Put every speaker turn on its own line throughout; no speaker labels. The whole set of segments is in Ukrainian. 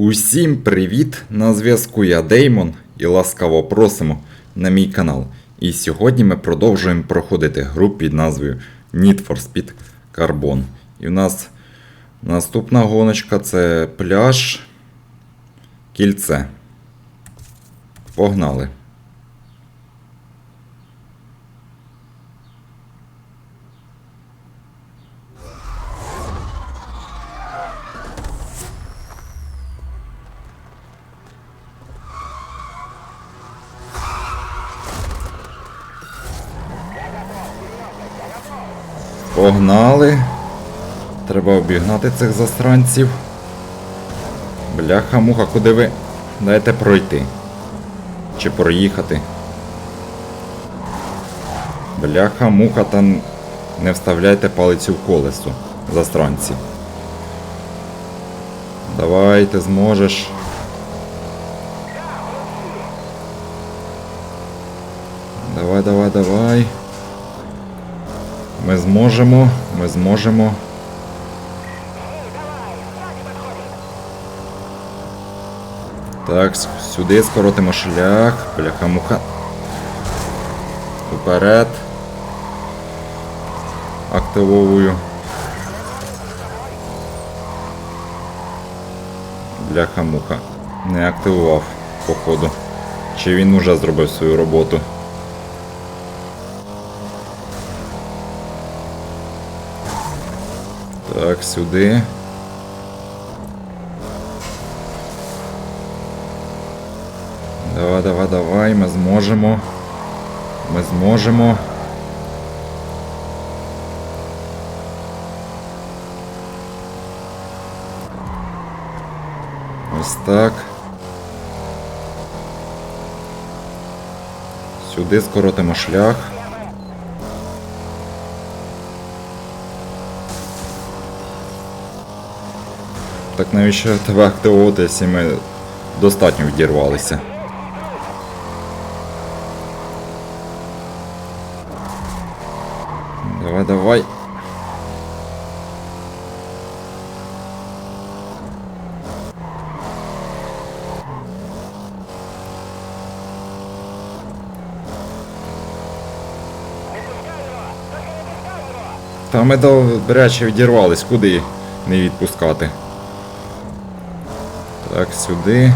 Усім привіт! На зв'язку я Деймон і ласкаво просимо на мій канал. І сьогодні ми продовжуємо проходити гру під назвою Need for Speed Carbon. І в нас наступна гоночка це пляж Кільце. Погнали! Погнали. Треба обігнати цих застранців. Бляха-муха, куди ви? Дайте пройти. Чи проїхати. Бляха-муха, та не вставляйте палицю в колесо, застранці. Давай, ти зможеш. Давай, давай, давай. Ми зможемо, ми зможемо. Так, сюди скоротимо шлях. Бляха-муха. Уперед. Активовую. Бляха-муха. Не активував, походу. Чи він уже зробив свою роботу? Так, сюди. Давай, давай, давай, ми зможемо. Ми зможемо. Ось так. Сюди скоротимо шлях. Так навіщо тебе активувати, якщо ми достатньо відірвалися? Давай, давай. Та ми добряче відірвались, куди не відпускати. Так, сюди.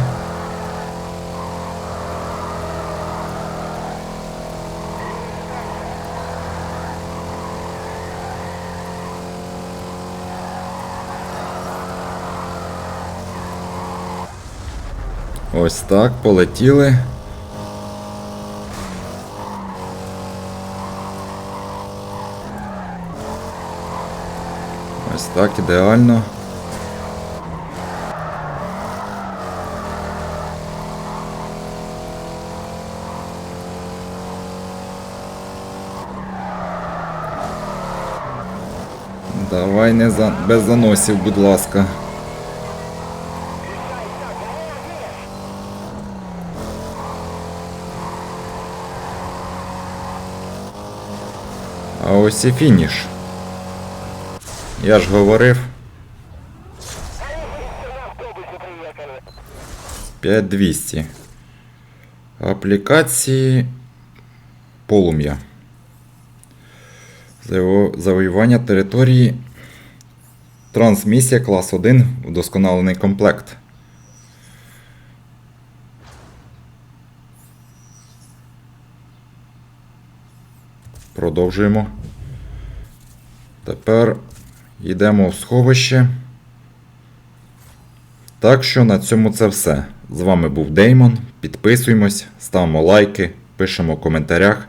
Ось так, полетіли. Ось так, ідеально. Давай не за... без заносів, будь ласка. А ось і фініш. Я ж говорив. 5200. Аплікації полум'я. Заво- Завоювання території. Трансмісія клас 1. Вдосконалений комплект. Продовжуємо. Тепер йдемо в сховище. Так що на цьому це все. З вами був Деймон. Підписуємось, ставимо лайки, пишемо в коментарях.